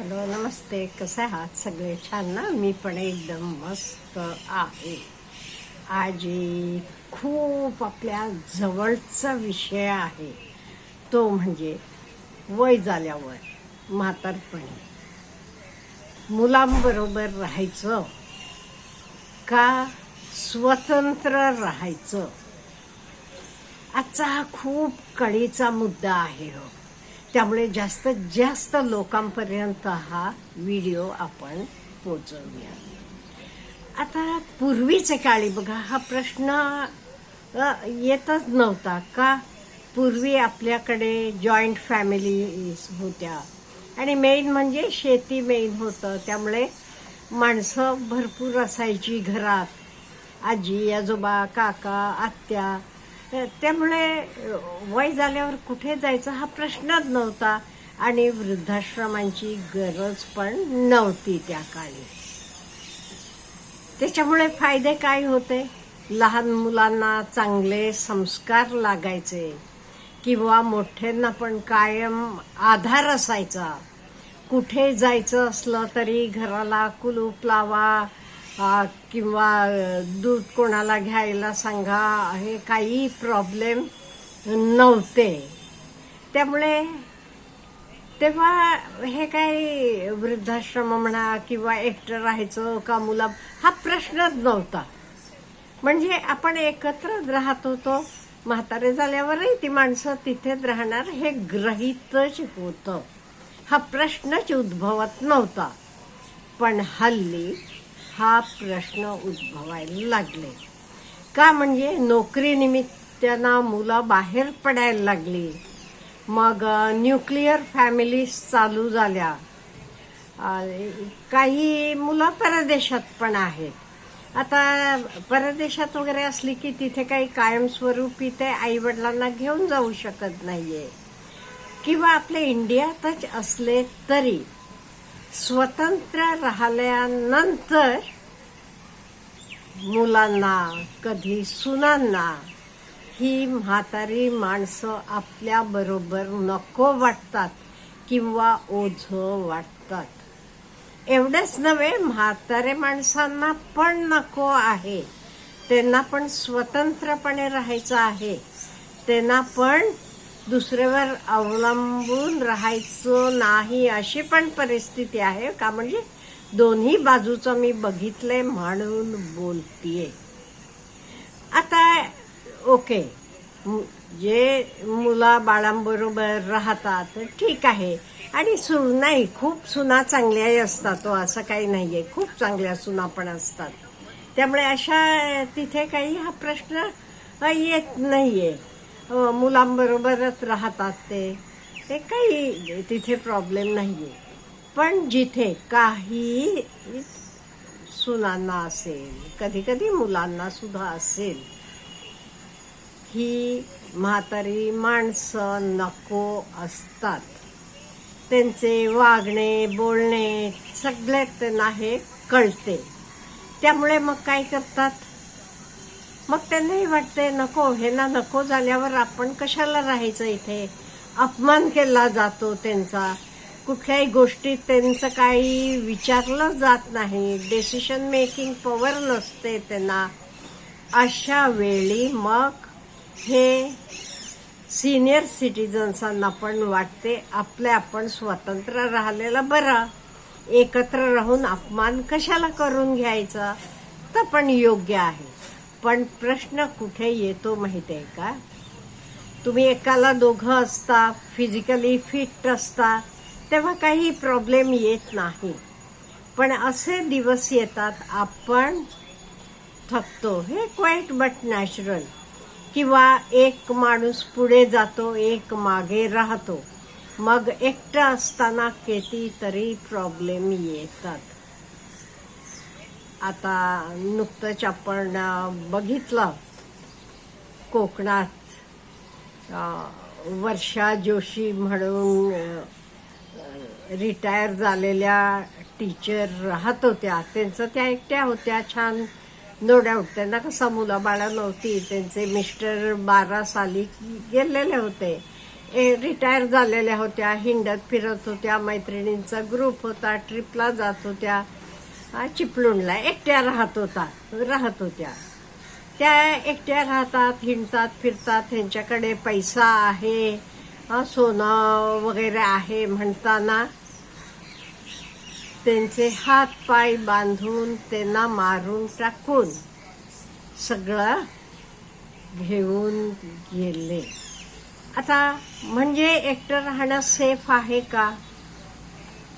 Hello नमस्ते. कसे आहात सगळे? छान ना? मी पण एकदम मस्त आहे. आज खूप आपल्या जवळचा विषय आहे. तो म्हणजे वय झाल्यावर म्हातारपणी. मुलांबरोबर राहायचं का स्वतंत्र राहायचं? आजचा हा खूप कळीचा मुद्दा आहे हो. त्यामुळे जास्तीत जास्त लोकांपर्यंत हा व्हिडिओ आपण पोचवूया आता पूर्वीचे काळी बघा हा प्रश्न येतच नव्हता का? पूर्वी आपल्याकडे जॉईंट फॅमिली होत्या. आणि मेन म्हणजे शेती मेन होतं. त्यामुळे माणसं भरपूर असायची घरात. आजी आजोबा काका आत्या त्यामुळे वय झाल्यावर कुठे जायचं हा प्रश्नच नव्हता आणि वृद्धाश्रमांची गरज पण नव्हती त्या काळी. त्याच्यामुळे फायदे काय होते? लहान मुलांना चांगले संस्कार लागायचे किंवा मोठ्यांना पण कायम आधार असायचा. कुठे जायचं असलं तरी घराला कुलूप लावा किंवा दूध कोणाला घ्यायला सांगा हे काही प्रॉब्लेम नव्हते. त्यामुळे तेव्हा हे काही वृद्धाश्रम म्हणा किंवा एकटं राहायचं का मुला हा प्रश्नच नव्हता. म्हणजे आपण एकत्र राहत होतो. म्हातारे झाल्यावरही ती माणसं तिथेच राहणार हे ग्रहितच होतं हा प्रश्नच उद्भवत नव्हता. पण हल्ली हा प्रश्न उद्भवायला लागले. का म्हणजे नोकरीनिमित्तानं मुलं बाहेर पडायला लागली. मग न्यूक्लिअर फॅमिलीज चालू झाल्या. काही मुलं परदेशात पण आहेत. आता परदेशात वगैरे असली की तिथे काही कायमस्वरूपी ते आई वडिलांना घेऊन जाऊ शकत नाहीये. किंवा आपल्या इंडियातच असले तरी स्वतंत्र राहिल्यानंतर मुलांना कधी सुनांना ही म्हातारी माणसं आपल्या बरोबर नको वाटतात किंवा ओझ वाटतात. एवढंच नव्हे म्हातारे माणसांना पण नको आहे. त्यांना पण स्वतंत्रपणे राहायचं आहे. त्यांना पण दुसऱ्यावर अवलंबून राहायचं नाही अशी पण परिस्थिती आहे. का म्हणजे दोन्ही बाजूचं मी बघितलंय म्हणून बोलतीये. आता ओके. जे मुला बाळांबरोबर राहतात ठीक आहे. आणि सु नाही खूप सुना चांगल्याही असतात तो असं काही नाही आहे खूप चांगल्या सुना पण असतात. त्यामुळे अशा तिथे काही हा प्रश्न येत नाही आहे मुलांबरोबरच राहतात ते. ते काही तिथे प्रॉब्लेम नाही आहे पण जिथे काही सुनांना असेल कधी कधी मुलांना सुद्धा असेल ही म्हातारी माणसं नको असतात. त्यांचे वागणे बोलणे सगळ्यात त्यांना हे कळते. त्यामुळे मग काय करतात? मग त्यांनाही वाटते नको हे ना नको झाल्यावर आपण कशाला राहायचं इथे? अपमान केला जातो त्यांचा. कुठल्याही गोष्टीत त्यांचं काही विचारलं जात नाही. डिसिशन मेकिंग पॉवर नसते त्यांना. अशा वेळी मग हे सिनियर सिटीजन्सांना पण वाटते आपले आपण स्वतंत्र राहिलेलं बरं. एकत्र राहून अपमान कशाला करून घ्यायचा? तर पण योग्य आहे. पण प्रश्न कुठे येतो माहिती आहे का? तुम्ही एकाला दोघं असता फिजिकली फिट असता तेव्हा काही प्रॉब्लेम येत नाही. पण असे दिवस येतात आपण थकतो. हे क्वाईट बट नॅचरल किंवा एक माणूस पुढे जातो एक मागे राहतो. मग एकटं असताना कितीतरी प्रॉब्लेम येतात. आता नुकतंच आपण बघितलं कोकणात वर्षा जोशी म्हणून रिटायर झालेल्या टीचर राहत होत्या. त्यांचं त्या एकट्या होत्या छान. नो डाऊट त्यांना कसं मुलाबाळा नव्हती. त्यांचे मिस्टर बारा साली गेलेले होते. ए रिटायर झालेल्या होत्या हिंडत फिरत होत्या मैत्रिणींचा ग्रुप होता ट्रिपला जात होत्या. चिपळूणला एकट्या राहत होता राहत होत्या. त्या एकट्या राहतात हिंडतात फिरतात त्यांच्याकडे पैसा आहे सोनं वगैरे आहे म्हणताना त्यांचे हात पाय बांधून त्यांना मारून टाकून सगळं घेऊन गेले. आता म्हणजे एकटं राहणं सेफ आहे का?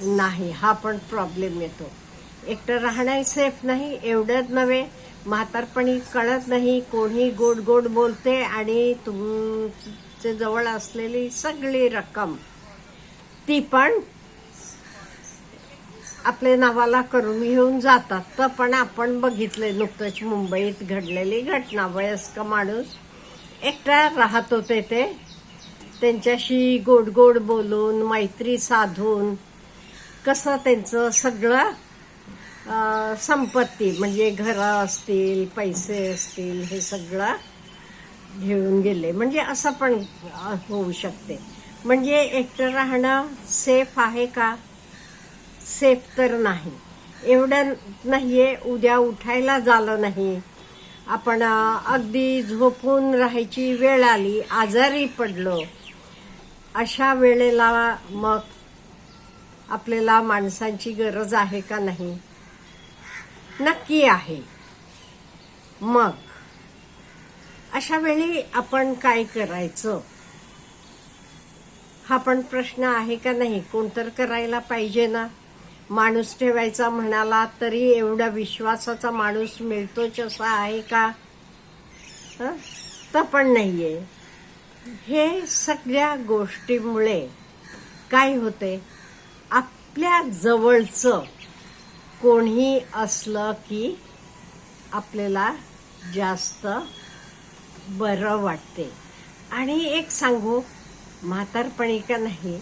नाही हा पण प्रॉब्लेम येतो. एकटं राहणं सेफ नाही एवढंच नव्हे. म्हातारपणी कळत नाही कोणी गोड गोड बोलते आणि तुमच्या जवळ असलेली सगळी रक्कम. ती पण आपल्या नावाला करून घेऊन जातात. तर पण आपण बघितले नुकतंच मुंबईत घडलेली घटना. वयस्क माणूस एकटा राहत होते ते. त्यांच्याशी गोड गोड बोलून मैत्री साधून कसं त्यांचं सगळं संपत्ती म्हणजे घरं असतील पैसे असतील हे सगळं घेऊन गेले. म्हणजे असं पण होऊ शकते. म्हणजे एकटं राहणं सेफ आहे का? सेफ तर नाही. एवढं नाहीये उद्या उठायला झालं नाही. आपण अगदी झोपून राहायची वेळ आली आजारी पडलो अशा वेळेला मग आपल्याला माणसांची गरज आहे का नाही? नक्की आहे. मग अशा वेळी आपण काय करायचं? हा पण प्रश्न आहे का नाही? कोणतर करायला पाहिजे ना? माणूस ठेवायचा म्हणाला तरी एवढा विश्वासाचा माणूस मिळतोच असा आहे का? तर पण नाहीये. हे सगळ्या गोष्टीमुळे काय होते आपल्या जवळचं कोणी असलं की आपल्याला जास्त बरं वाटते. आणि एक सांगू म्हातारपणी का नाही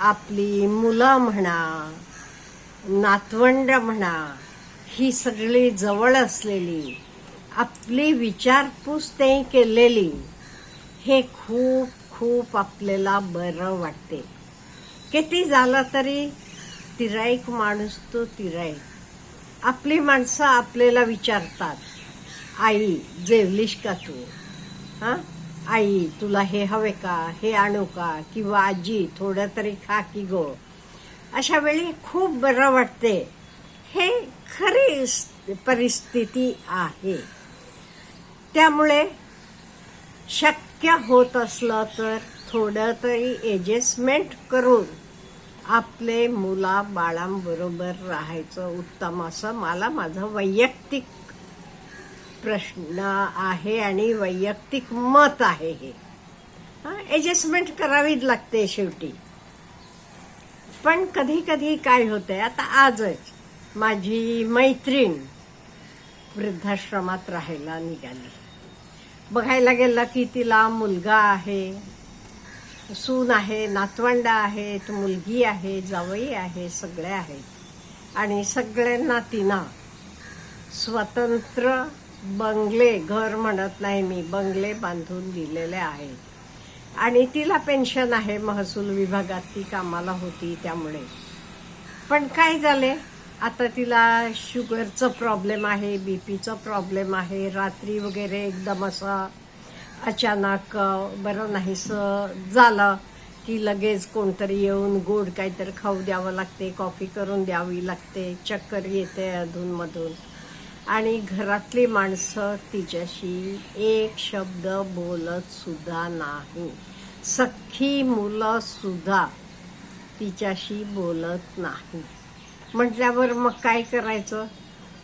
आपली मुलं म्हणा नातवंड म्हणा ही सगळी जवळ असलेली आपली विचारपूस ते केलेली हे खूप खूप आपल्याला बरं वाटते. किती झालं तरी तिराईक माणूस तो तिराईक आपली माणसं आपल्याला विचारतात आई जेवलीस का तू? हा? आई तुला हे हवे का? हे आणू का? किंवा आजी थोडं तरी खा की गो. अशा वेळी खूप बरं वाटते. हे खरी परिस्थिती आहे. त्यामुळे शक्य होत असलं तर थोडं तरी एडजस्टमेंट करून आपले मुला बाळांबरोबर राहायचं उत्तम असं मला माझं वैयक्तिक प्रश्न आहे आणि वैयक्तिक मत आहे हे. ॲडजस्टमेंट करावीच लागते शेवटी. पण कधी कधी काय होतंय आता आजच माझी मैत्रीण वृद्धाश्रमात राहायला निघाली. बघायला गेलं की तिला मुलगा आहे. सून आहे नातवंड आहेत मुलगी आहे जावई आहे सगळे आहेत. आणि सगळ्यांना तिना स्वतंत्र बंगले घर म्हणत नाही मी बंगले बांधून दिलेले आहेत. आणि तिला पेन्शन आहे महसूल विभागात ती कामाला होती त्यामुळे. पण काय झाले? आता तिला शुगरचं प्रॉब्लेम आहे बीपीचं प्रॉब्लेम आहे रात्री वगैरे एकदम असं अचानक बरं नाहीसं झालं. की लगेच कोणतरी येऊन गोड काहीतरी खाऊ द्यावं लागते कॉफी करून द्यावी लागते चक्कर येते अधूनमधून. आणि घरातली माणसं तिच्याशी एक शब्द बोलत सुद्धा नाही. सख्खी मुलं सुद्धा तिच्याशी बोलत नाही. म्हटल्यावर मग काय करायचं?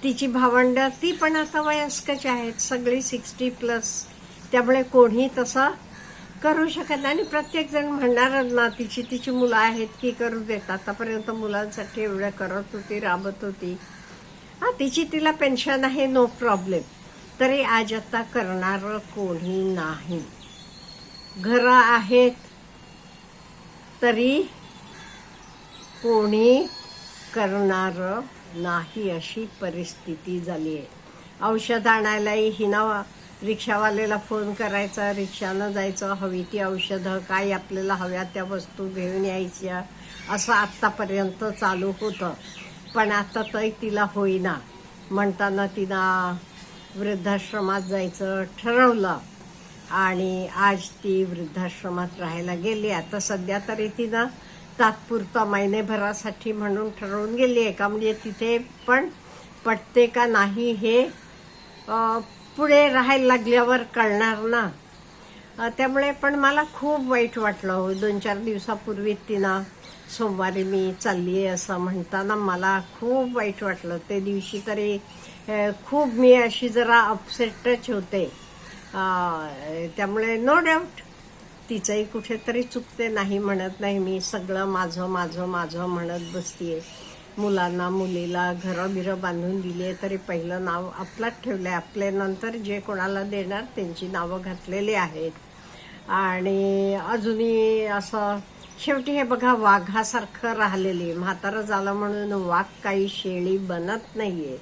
तिची भावंडं ती पण आता वयस्कच आहेत सगळी सिक्स्टी प्लस त्यामुळे कोणी तसं करू शकत नाही. आणि प्रत्येक जण म्हणणारच ना तिची तिची मुलं आहेत की करू देत? आतापर्यंत मुलांसाठी एवढं करत होती राबत होती. हा तिची तिला पेन्शन आहे नो प्रॉब्लेम तरी आज आता करणार कोणी नाही. घरं आहेत तरी कोणी करणार नाही अशी परिस्थिती झाली आहे. औषध आणायलाही हिना रिक्षावाल्याला फोन करायचा रिक्षानं जायचं हवी ती औषधं काय आपल्याला हव्या त्या वस्तू घेऊन यायच्या असं आत्तापर्यंत चालू होतं. पण आता तर तिला होईना. म्हणताना तिनं वृद्धाश्रमात जायचं ठरवलं. आणि आज ती वृद्धाश्रमात राहायला गेली. आता सध्या तरी तिनं तात्पुरता महिनेभरासाठी म्हणून ठरवून गेली आहे का? म्हणजे तिथे पण पटते का नाही हे पुढे राहायला लागल्यावर कळणार ना. त्यामुळे पण मला खूप वाईट वाटलं हो. दोन चार दिवसापूर्वी तिनं सोमवारी मी चालली आहे असं म्हणताना मला खूप वाईट वाटलं. ते दिवशी तरी खूप मी अशी जरा अपसेटच होते. त्यामुळे नो डाऊट तिचंही कुठेतरी चुकते नाही म्हणत नाही मी. सगळं माझं माझं माझं म्हणत बसतीये. मुलांना मुलीला घरं बिरं बांधून दिली आहे तरी पहिलं नाव आपलाच ठेवलं आहे आपल्यानंतर जे कोणाला देणार त्यांची नावं घातलेली आहेत. आणि अजूनही असं शेवटी हे बघा वाघासारखं राहिलेली म्हातारं झालं म्हणून वाघ काही शेळी बनत नाही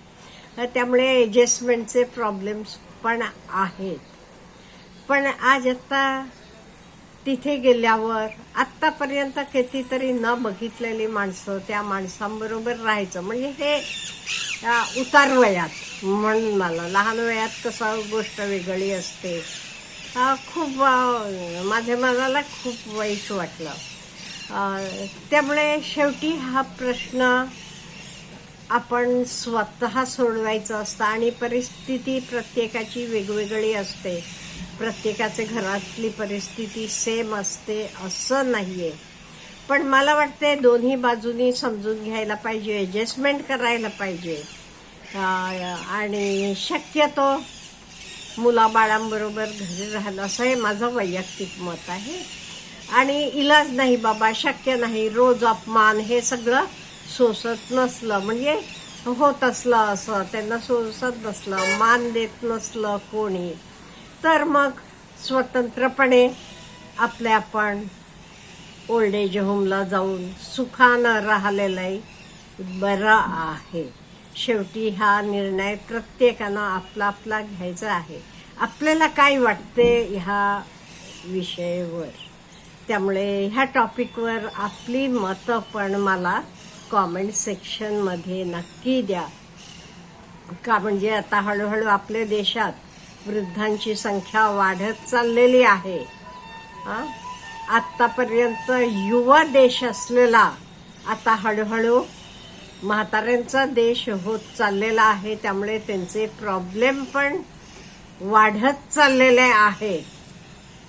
तर त्यामुळे ॲडजस्टमेंटचे प्रॉब्लेम्स पण आहेत. पण आज आता तिथे गेल्यावर आत्तापर्यंत कितीतरी न बघितलेली माणसं त्या माणसांबरोबर राहायचं. म्हणजे हे उतार वयात म्हणून मला. लहान वयात कसं गोष्ट वेगळी असते. खूप माझ्या मनाला खूप वाईट वाटलं. त्यामुळे शेवटी हा प्रश्न आपण स्वतः सोडवायचं असतं आणि परिस्थिती प्रत्येकाची वेगवेगळी असते. प्रत्येकाचे घरातली परिस्थिती सेम असते असं नाही आहे पण मला वाटते दोन्ही बाजूनी समजून घ्यायला पाहिजे ॲडजस्टमेंट करायला पाहिजे. आणि शक्यतो मुलाबाळांबरोबर घरी राहिलं असं हे माझं वैयक्तिक मत आहे. आणि इलाज नाही बाबा शक्य नाही रोज अपमान हे सगळं सोसत नसलं म्हणजे होत असलं असं त्यांना सोसत नसलं मान देत नसलं कोणी. तर मग स्वतंत्रपणे आपले आपण ओल्ड एज होमला जाऊन सुखानं राहिलेलंही बरं आहे. शेवटी हा निर्णय प्रत्येकानं आपला आपला घ्यायचा आहे. आपल्याला काय वाटते ह्या विषयावर? त्यामुळे ह्या टॉपिकवर आपली मतं पण मला कॉमेंट सेक्शनमध्ये नक्की द्या. का म्हणजे आता हळूहळू आपल्या देशात वृद्धांची संख्या वाढत चाललेली आहे. हा? आतापर्यंत युवा देश असलेला आता हळूहळू म्हाताऱ्यांचा देश होत चाललेला आहे. त्यामुळे त्यांचे प्रॉब्लेम पण वाढत चाललेले आहे.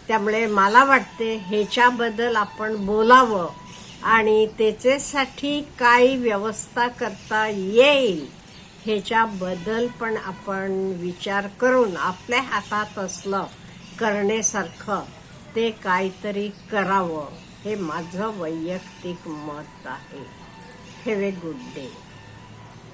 त्यामुळे मला वाटते ह्याच्याबद्दल आपण बोलावं आणि त्याच्यासाठी काय व्यवस्था करता येईल? ह्याच्याबद्दल पण आपण विचार करून आपल्या हातात असलं करण्यासारखं ते काहीतरी करावं हे माझं वैयक्तिक मत आहे. Have a good day